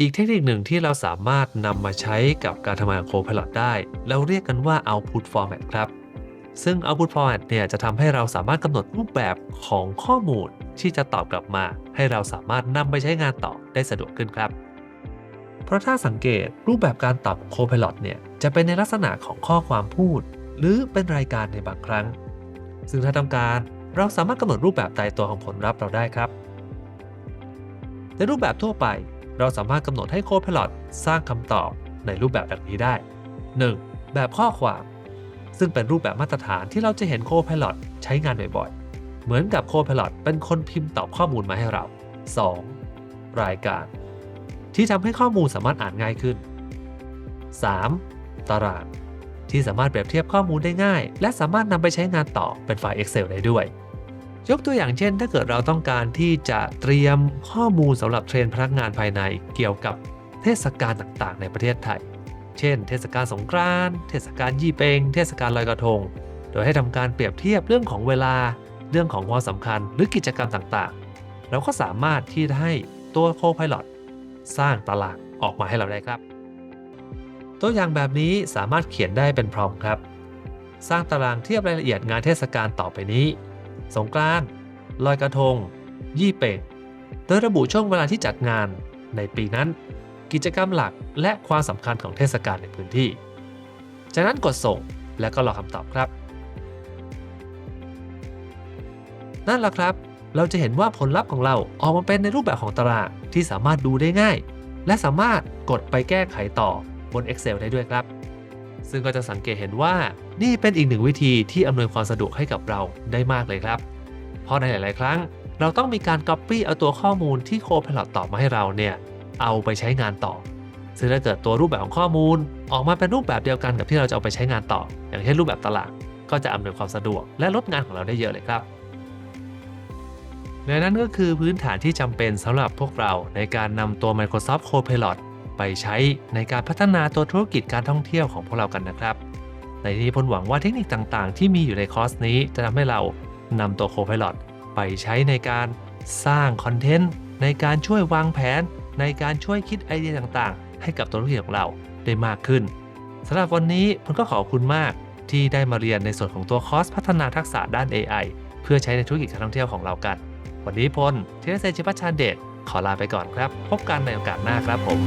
อีกเทคนิคหนึ่งที่เราสามารถนำมาใช้กับการทำงานของ Copilot ได้ เราเรียกกันว่า Output Format ครับ ซึ่ง Output Format เนี่ยจะทำให้เราสามารถกำหนดรูปแบบของข้อมูลที่จะตอบกลับมา ให้เราสามารถนำไปใช้งานต่อได้สะดวกขึ้นครับเพราะถ้าสังเกตรูปแบบการตอบของ Copilot เนี่ยจะเป็นในลักษณะของข้อความพูด หรือเป็นรายการในบางครั้ง ซึ่งถ้าต้องการเราสามารถกำหนดรูปแบบตายตัวของผลลัพธ์เราได้ครับ ในรูปแบบทั่วไป เราสามารถกำหนดให้ Copilot สร้างคำตอบในรูปแบบแบบนี้ได้ 1. แบบข้อความ ซึ่งเป็นรูปแบบมาตรฐานที่เราจะเห็น Copilot ใช้งานบ่อยๆ เหมือนกับ Copilot เป็นคนพิมพ์ตอบข้อมูลมาให้เรา 2. รายการ ที่ทำให้ข้อมูลสามารถอ่านง่ายขึ้น 3. ตาราง ที่สามารถเปรียบเทียบข้อมูลได้ง่าย และสามารถนำไปใช้งานต่อเป็นไฟล์ Excel ได้ด้วย ยกตัวอย่างเช่น ถ้าเกิดเราต้องการที่จะเตรียมข้อมูลสำหรับเทรนพนักงานภายในเกี่ยวกับเทศกาลต่างๆ ในประเทศไทย เช่น เทศกาลสงกรานต์เทศกาลยี่เปง เทศกาลลอยกระทง โดยให้ทำการเปรียบเทียบเรื่องของเวลา เรื่องของความสำคัญหรือกิจกรรมต่างๆ เราก็สามารถที่จะให้ตัว Copilot สร้างตารางออกมาให้เราได้ครับ ตัวอย่างแบบนี้สามารถเขียนได้เป็นพร้อมครับ สร้างตารางเทียบรายละเอียดงานเทศกาลต่อไปนี้ สงกรานต์ลอยกระทง ยี่เป่งโดยระบุช่วงเวลาที่จัดงานในปีนั้น กิจกรรมหลักและความสำคัญของเทศกาลในพื้นที่ จากนั้นกดส่งและก็รอคำตอบครับ นั่นแหละครับ เราจะเห็นว่าผลลัพธ์ของเราออกมาเป็นในรูปแบบของตารางที่สามารถดูได้ง่าย และสามารถกดไปแก้ไขต่อบน Excel ได้ด้วยครับ ซึ่งก็จะสังเกตเห็นว่านี่เป็นอีกหนึ่งวิธีที่อำนวยความสะดวกให้กับเราได้มากเลยครับ เพราะในหลาย ๆ ครั้ง เราต้องมีการ Copy เอาตัวข้อมูลที่ Copilot ตอบมาให้เราเนี่ยเอาไปใช้งานต่อ ซึ่งถ้าเกิดตัวรูปแบบของข้อมูล ออกมาเป็นรูปแบบเดียวกันกับที่เราจะเอาไปใช้งานต่อ อย่างเช่นรูปแบบตารางก็จะอำนวยความสะดวกและลดงานของเราได้เยอะเลยครับและนั่นก็คือพื้นฐานที่จำเป็นสำหรับพวกเราในการนำตัว Microsoft Copilot ไปใช้ในการพัฒนาตัวธุรกิจการท่องเที่ยวของพวกเรากันนะครับ ในที่นี้พลหวังว่าเทคนิคต่างๆ ที่มีอยู่ในคอร์สนี้จะทำให้เรานำตัว Copilot ไปใช้ในการสร้างคอนเทนต์ในการช่วยวางแผน ในการช่วยคิดไอเดียต่างๆ ให้กับตัวธุรกิจของเราได้มากขึ้นสำหรับวันนี้ผมก็ขอบคุณมากที่ได้มาเรียนในส่วนของตัวคอร์สพัฒนาทักษะด้าน AI เพื่อใช้ในธุรกิจการท่องเที่ยวของเรากัน วันนี้พลเทเลเซจิพัชชาเดชขอลาไปก่อนครับ พบกันในโอกาสหน้าครับผม